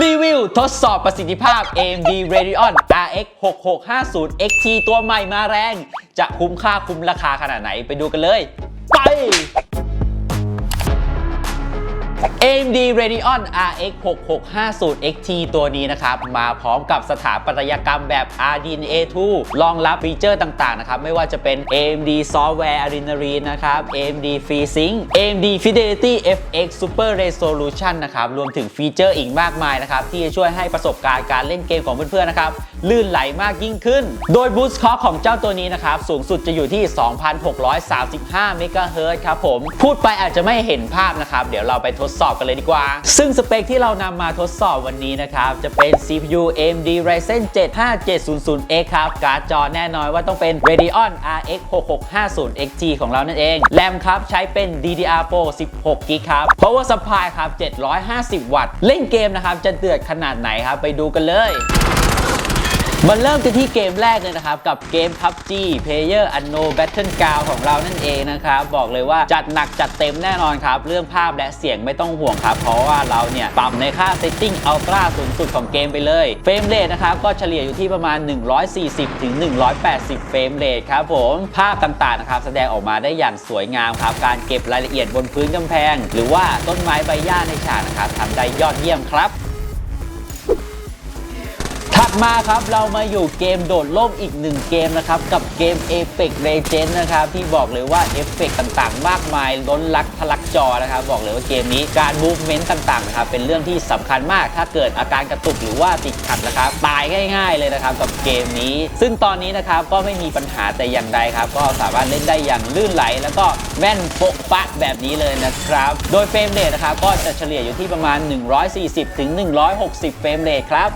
รีวิวทดสอบประสิทธิภาพ AMD Radeon RX 6650 XT ตัวใหม่มาแรง จะคุ้มค่าคุ้มราคาขนาดไหนไปดูกันเลย ไป AMD Radeon RX 6650 XT ตัวนี้นะครับ มาพร้อมกับสถาปัตยกรรมแบบ RDNA 2รองรับฟีเจอร์ต่างๆ นะครับ ไม่ว่าจะเป็น AMD Software Adrenaline นะครับ AMD FreeSync AMD Fidelity FX Super Resolution นะครับ รวมถึงฟีเจอร์อีกมากมายนะครับ ที่จะช่วยให้ประสบการณ์การเล่นเกมของเพื่อนๆ นะครับ ลื่นไหลมากยิ่งขึ้น โดย Boost Clock ของเจ้าตัวนี้นะครับ สูงสุดจะอยู่ที่ 2,635เมกะเฮิรตครับผม พูดไปอาจจะไม่เห็นภาพนะครับ เดี๋ยวเราไปทดดสอบกันเลยดีกว่า ซึ่งสเปคที่เรานำมาทดสอบวันนี้นะครับ จะเป็น CPU AMD Ryzen 7 5700X ครับ การ์ดจอแน่นอนว่าต้องเป็น Radeon RX 6650 XT ของเรานั่นเอง แรมครับใช้เป็น DDR4 16 GB ครับ Power Supply ครับ 750 วัตต์ เล่นเกมนะครับ จะเดือดขนาดไหนครับ ไปดูกันเลย มาเริ่มกันที่เกมแรกเลยนะครับ กับเกม PUBG Player Unknown Battleground ของเรานั่นเองนะครับ บอกเลยว่าจัดหนักจัดเต็มแน่นอนครับ เรื่องภาพและเสียงไม่ต้องห่วงครับ เพราะว่าเราเนี่ย ปรับในค่า Setting Ultra สูงสุดของเกมไปเลย เฟรมเรทนะครับ ก็เฉลี่ยอยู่ที่ประมาณ 140 ถึง 180 เฟรมเรทครับผม ภาพต่างๆนะครับ แสดงออกมาได้อย่างสวยงามครับ การเก็บรายละเอียดบนพื้นกำแพง หรือว่าต้นไม้ใบหญ้าในฉากนะครับทำได้ยอดเยี่ยมครับ มาครับ เรามาอยู่เกมโดดล่มอีกหนึ่งเกมนะครับ กับเกม Apex Legends นะครับ ที่บอกเลยว่าเอฟเฟกต์ต่างๆ มากมายล้นลักทะลักจอนะครับ บอกเลยว่าเกมนี้การมูฟเมนต์ต่างๆนะครับเป็นเรื่องที่สำคัญมาก ถ้าเกิดอาการกระตุกหรือว่าติดขัดนะครับตายง่าย ๆ เลยนะครับกับเกมนี้ ซึ่งตอนนี้นะครับก็ไม่มีปัญหาแต่อย่างใดครับ ก็สามารถเล่นได้อย่างลื่นไหล แล้วก็แม่นโปะปะแบบนี้เลยนะครับ โดยเฟรมเรทนะครับก็จะเฉลี่ยอยู่ที่ประมาณ 140ถึง160 เฟรมเรทครับ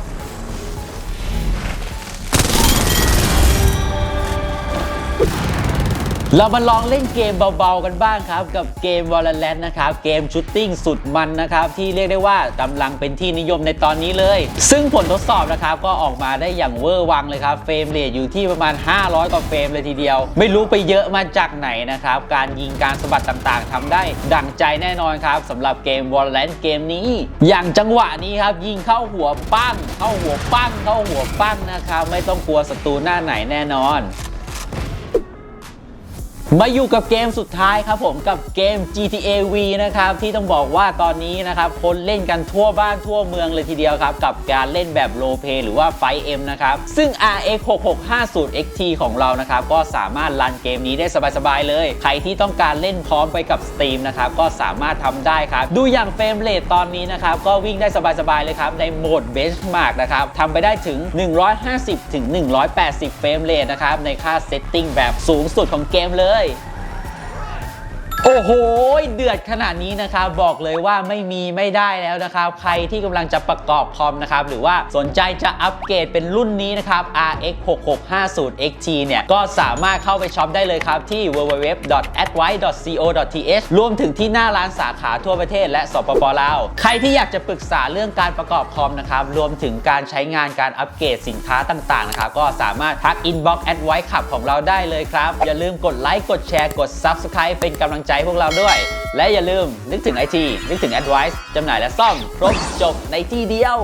เรามาลองเล่นเกมเบาๆกันบ้างครับ กับเกม Valorant นะครับ เกมชูตติ้งสุดมันนะครับ ที่เรียกได้ว่ากำลังเป็นที่นิยมในตอนนี้เลย ซึ่งผลทดสอบนะครับ ก็ออกมาได้อย่างเวอร์วังเลยครับเฟรมเรทอยู่ที่ประมาณ 500 กว่าเฟรมเลยทีเดียว ไม่รู้ไปเยอะมาจากไหนนะครับ การยิงการสะบัดต่างๆทำได้ดั่งใจแน่นอนครับสำหรับเกม Valorant เกมนี้ อย่างจังหวะนี้ครับยิงเข้าหัวปั้งเข้าหัวปั้งเข้าหัวปั้งนะครับไม่ต้องกลัวศัตรูหน้าไหนแน่นอน มาอยู่กับเกมสุดท้ายครับผมกับเกม GTA V นะครับ ที่ต้องบอกว่าตอนนี้นะครับ คนเล่นกันทั่วบ้านทั่วเมืองเลยทีเดียวครับ กับการเล่นแบบโลเ y หรือว่าไฟเอ็มนะครับ ซึ่ง RX 6650 XT ของเรานะครับ ก็สามารถรันเกมนี้ได้สบายๆเลย ใครที่ต้องการเล่นพร้อมไปกับ Steam นะครับ ก็สามารถทำได้ครับ ดูอย่างเฟรมเรทตอนนี้นะครับ ก็วิ่งได้สบายๆเลยครับ ในโหมด Benchmark นะครับทำไปได้ถึง 150ถึง180 เฟรมเรทนะครับในค่าเซตติ้งแบบสูงสุดของเกมเลยเลย โอ้โห เดือดขนาดนี้นะครับบอกเลยว่าไม่มีไม่ได้แล้วนะครับใครที่กำลังจะประกอบคอมนะครับหรือว่าสนใจจะอัปเกรดเป็นรุ่นนี้นะครับ RX 6650 XT เนี่ยก็สามารถเข้าไปช็อปได้เลยครับที่ www.advice.co.th รวมถึงที่หน้าร้านสาขาทั่วประเทศและสปปลาวใครที่อยากจะปรึกษาเรื่องการประกอบคอมนะครับรวมถึงการใช้งานการอัปเกรดสินค้าต่างๆนะครับก็สามารถทัก inbox advice ขับของเราได้เลยครับอย่าลืมกดไลค์กดแชร์กด subscribe เป็นกำลังใจพวกเราด้วย และอย่าลืมนึกถึงไอทีนึกถึงแอดไวส์จำหน่ายและซ่อมครบจบในที่เดียว